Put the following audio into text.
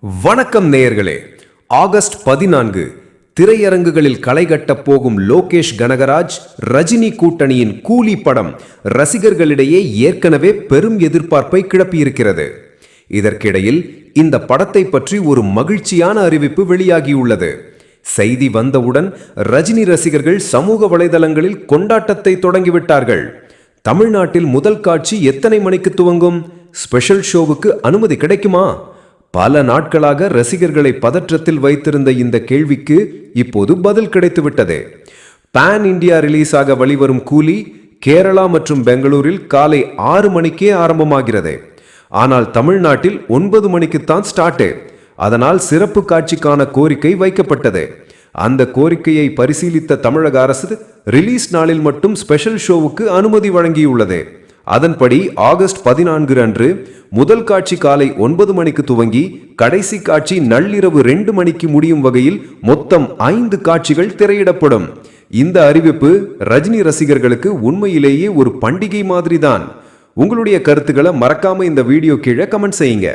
வணக்கம் நேயர்களே. ஆகஸ்ட் பதினான்கு திரையரங்குகளில் களை கட்டப் போகும் லோகேஷ் கனகராஜ் ரஜினி கூட்டணியின் கூலி படம் ரசிகர்களிடையே ஏற்கனவே பெரும் எதிர்பார்ப்பை கிளப்பியிருக்கிறது. இதற்கிடையில் இந்த படத்தை பற்றி ஒரு மகிழ்ச்சியான அறிவிப்பு வெளியாகியுள்ளது. செய்தி வந்தவுடன் ரஜினி ரசிகர்கள் சமூக வலைதளங்களில் கொண்டாட்டத்தை தொடங்கிவிட்டார்கள். தமிழ்நாட்டில் முதல் காட்சி எத்தனை மணிக்கு துவங்கும்? ஸ்பெஷல் ஷோவுக்கு அனுமதி கிடைக்குமா? பல நாட்களாக ரசிகர்களை பதற்றத்தில் வைத்திருந்த இந்த கேள்விக்கு இப்போது பதில் கிடைத்துவிட்டது. பான் இந்தியா ரிலீஸ் ஆக கூலி கேரளா மற்றும் பெங்களூரில் காலை ஆறு மணிக்கே ஆரம்பமாகிறது. ஆனால் தமிழ்நாட்டில் ஒன்பது மணிக்குத்தான் ஸ்டார்ட்டு. அதனால் சிறப்பு காட்சிக்கான கோரிக்கை வைக்கப்பட்டது. அந்த கோரிக்கையை பரிசீலித்த தமிழக அரசு ரிலீஸ் நாளில் மட்டும் ஸ்பெஷல் ஷோவுக்கு அனுமதி வழங்கியுள்ளது. அதன்படி ஆகஸ்ட் பதினான்கு அன்று முதல் காட்சி காலை ஒன்பது மணிக்கு துவங்கி கடைசி காட்சி நள்ளிரவு ரெண்டு மணிக்கு முடியும் வகையில் மொத்தம் ஐந்து காட்சிகள் திரையிடப்படும். இந்த அறிவிப்பு ரஜினி ரசிகர்களுக்கு உண்மையிலேயே ஒரு பண்டிகை மாதிரிதான். உங்களுடைய கருத்துக்களை மறக்காம இந்த வீடியோ கீழே கமெண்ட் செய்யுங்க.